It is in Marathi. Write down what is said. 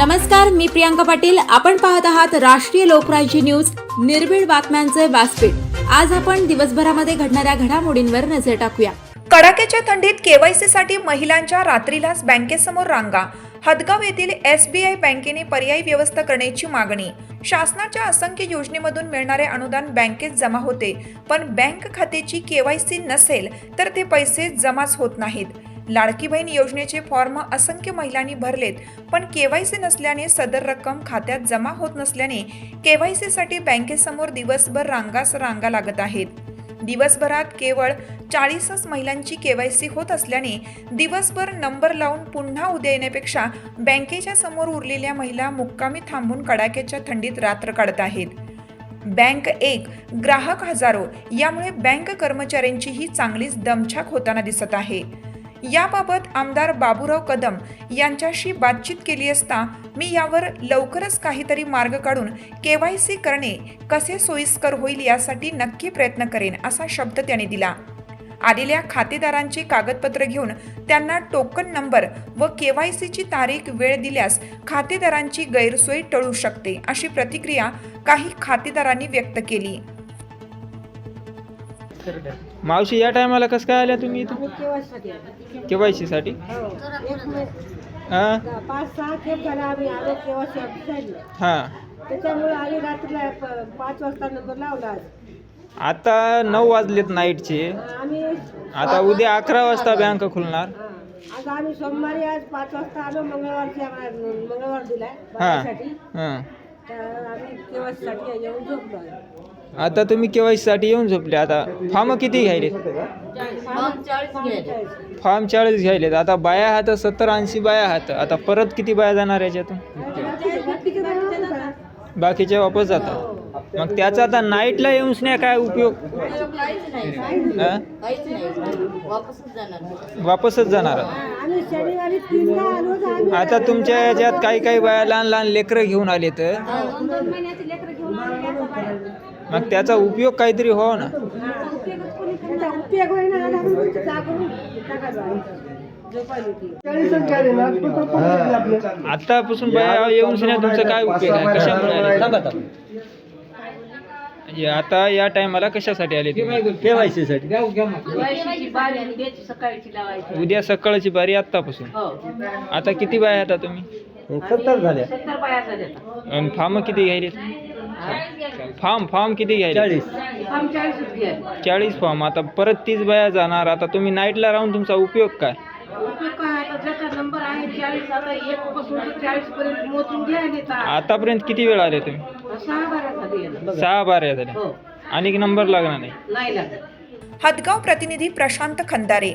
नमस्कार मी प्रियांका पाटील. आपण पाहत आहात राष्ट्रीय लोकराज्य न्यूज. निर्भीड बातम्यांचे व्यासपीठ. आज आपण दिवसभरामध्ये घडणाऱ्या घडामोडींवर नजर टाकूया. कडाक्याच्या थंडीत केवायसी साठी महिलांच्या रात्रीलाच बँकेसमोर रांगा. हदगाव येथील एसबीआय बँकेने पर्यायी व्यवस्था करण्याची मागणी. शासनाच्या असंख्य योजनेमधून मिळणारे अनुदान बँकेत जमा होते. पण बँक खात्याची केवायसी नसेल तर ते पैसे जमाच होत नाहीत. लाडकी बहीण योजनेचे फॉर्म असंख्य महिलांनी भरलेत पण केवायसी नसल्याने सदर रक्कम खात्यात जमा होत नसल्याने केवायसीसाठी बँकेसमोर दिवसभर रांगास रांगा लागत आहेत. दिवसभरात केवळ चाळीसच महिलांची केवायसी होत असल्याने दिवसभर नंबर लावून पुन्हा उद्या येण्यापेक्षा बँकेच्या समोर उरलेल्या महिला मुक्कामी थांबून कडाक्याच्या थंडीत रात्र काढत आहेत. बँक एक ग्राहक हजारो यामुळे बँक कर्मचाऱ्यांचीही चांगलीच दमछाक होताना दिसत आहे. याबाबत आमदार बाबूराव कदम यांच्याशी बातचीत केली असता मी यावर लवकरच काहीतरी मार्ग काढून के वाय सी करणे कसे सोयीस्कर होईल यासाठी नक्की प्रयत्न करेन असा शब्द त्याने दिला. आलेल्या खातेदारांची कागदपत्र घेऊन त्यांना टोकन नंबर व के वाय सीची तारीख वेळ दिल्यास खातेदारांची गैरसोय टळू शकते अशी प्रतिक्रिया काही खातेदारांनी व्यक्त केली. मावशी या टायमाला कसं काय आल्या तुम्ही इथं? केवायसी साठी हो. हा पाच सहा खेप झाला आम्ही आलो हा त्याच्यामुळे आम्ही रात्रीला प- पाच वाजता नंबर लावला आज. आता नऊ वाजलेत नाईटचे आता उद्या अकरा वाजता बँक खुलणार. आज आम्ही सोमवारी आज पाच वाजता आलो मंगळवारची आम्हाला मंगळवार दिलाय हा आम्ही येऊन झोपलो. आता तुम्ही केवायसी साठी येऊन झोपले आता फॉर्म किती घ्यायले फॉर्म चाळीस. घ्यायलेत. आता बाया हात सत्तर ऐंशी बाया हात. आता परत किती बाया जाणार याच्यातून? बाकीचे बाकीचे जरा. बाकीचे वापस जातात. मग त्याचा आता नाईटला येऊन नाही काय उपयोग? हा? वापसच जाणार. आता तुमच्या याच्यात काही काही बाया लहान लहान लेकरं घेऊन आले तर मग त्याचा उपयोग काहीतरी हो ना. उपयोग. आतापासून बाया येऊन नाही तुमचा काय उपयोग आहे? कशामुळे आले? म्हणजे आता या टायमाला कशासाठी आले तुम्ही? केवायसी साठी. उद्या सकाळची बारी आत्तापासून? आता किती बाया आता तुम्ही? सत्तर झाल्या. आणि फॉर्म किती घ्यायले फॉर्म फॉर्म किती घ्यायले चाळीस. चाळीस फॉर्म आता परत तीस बाया जाणार. आता तुम्ही नाईटला राहून तुमचा उपयोग काय. आतापर्यंत किती वेळ आले तुम्ही? सहा बारा झाली. हो. आणि नंबर लागणार नाही. हदगाव प्रतिनिधी प्रशांत खंदारे.